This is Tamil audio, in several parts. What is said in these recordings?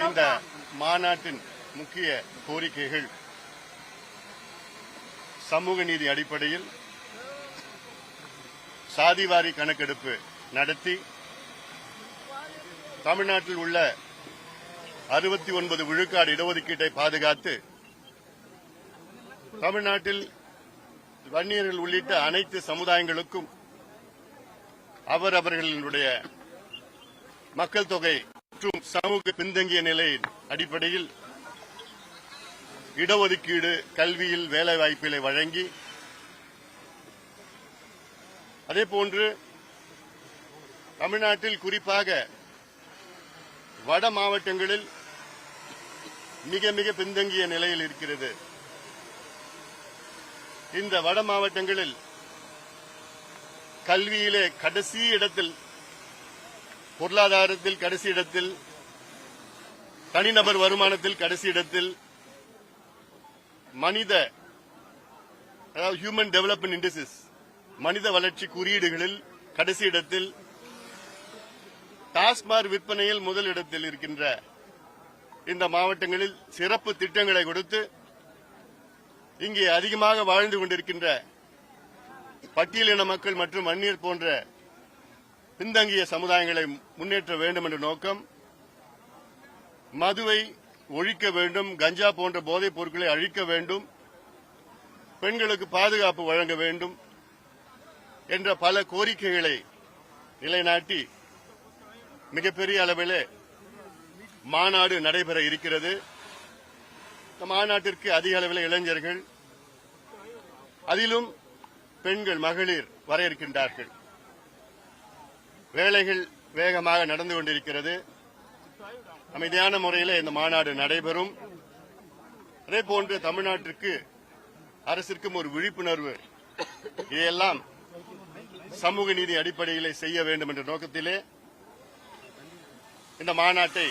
இந்த மாநாட்டின் முக்கிய கோரிக்கைகள் சமூக நீதி அடிப்படையில் சாதிவாரி கணக்கெடுப்பு நடத்தி தமிழ்நாட்டில் உள்ள அறுபத்தி ஒன்பது விழுக்காடு இடஒதுக்கீட்டை பாதுகாத்து தமிழ்நாட்டில் வன்னியர்கள் உள்ளிட்ட அனைத்து சமுதாயங்களுக்கும் அவரவர்களுடைய மக்கள் தொகை மற்றும் சமூக பின்தங்கிய நிலையின் அடிப்படையில் இடஒதுக்கீடு கல்வியில் வேலைவாய்ப்புகளை வழங்கி அதேபோன்று தமிழ்நாட்டில் குறிப்பாக வட மாவட்டங்களில் மிக மிக பின்தங்கிய நிலையில் இருக்கிறது. இந்த வட மாவட்டங்களில் கல்வியிலே கடைசி இடத்தில் பொருளாதாரத்தில் கடைசி இடத்தில் தனிநபர் வருமானத்தில் கடைசி இடத்தில் மனித அதாவது ஹியூமன் டெவலப்மெண்ட் இண்டஸ்ட்ரிஸ் மனித வளர்ச்சி குறியீடுகளில் கடைசி இடத்தில் டாஸ்மார் விற்பனையில் முதல் இடத்தில் இருக்கின்ற இந்த மாவட்டங்களில் சிறப்பு திட்டங்களை கொடுத்து இங்கே அதிகமாக வாழ்ந்து கொண்டிருக்கின்ற பட்டியலின மக்கள் மற்றும் வன்னியர் போன்ற பின்தங்கிய சமுதாயங்களை முன்னேற்ற வேண்டும் என்ற நோக்கம் மதுவை ஒழிக்க வேண்டும் கஞ்சா போன்ற போதைப் பொருட்களை அழிக்க வேண்டும் பெண்களுக்கு பாதுகாப்பு வழங்க வேண்டும் என்ற பல கோரிக்கைகளை நிலைநாட்டி மிகப்பெரிய அளவிலே மாநாடு நடைபெற இருக்கிறது. இந்த மாநாட்டிற்கு அதிக அளவில் இளைஞர்கள் அதிலும் பெண்கள் மகளிர் வர இருக்கின்றார்கள் வேலைகள் வேகமாக நடந்து கொண்டிருக்கிறது. அமைதியான முறையில் இந்த மாநாடு நடைபெறும். அதே போன்று தமிழ்நாட்டிற்கு அரசிற்கும் ஒரு விழிப்புணர்வு. இதையெல்லாம் சமூக நீதி அடிப்படையில் செய்ய வேண்டும் என்ற நோக்கத்திலே இந்த மாநாட்டை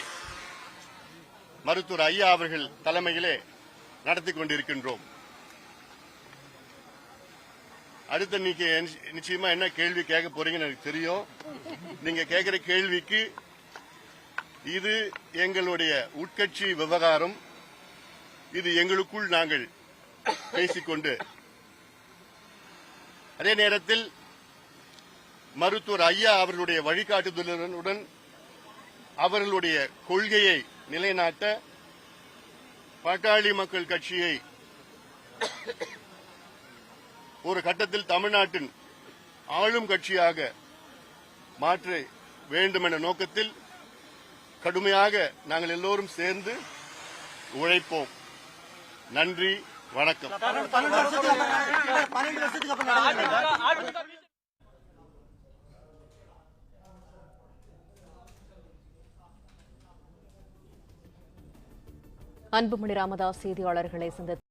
மருத்துவர் ஐயா அவர்கள் தலைமையிலே நடத்தி கொண்டிருக்கின்றோம். அடுத்த நீங்க நிச்சயமா என்ன கேள்வி கேட்க போறீங்கன்னு எனக்கு தெரியும். நீங்க கேட்கிற கேள்விக்கு இது எங்களுடைய உட்கட்சி விவகாரம். இது எங்களுக்குள் நாங்கள் பேசிக்கொண்டு. அதே நேரத்தில் மருத்துவர் ஐயா அவர்களுடைய வழிகாட்டுதலுடன் அவர்களுடைய கொள்கையை நிலைநாட்ட பாட்டாளி மக்கள் கட்சியை ஒரு கட்டத்தில் தமிழ்நாட்டின் ஆளும் கட்சியாக மாற்ற வேண்டும் என்ற நோக்கத்தில் கடுமையாக நாங்கள் எல்லோரும் சேர்ந்து உழைப்போம். நன்றி வணக்கம். அன்புமணி ராமதாஸ் செய்தியாளர்களை சந்தித்து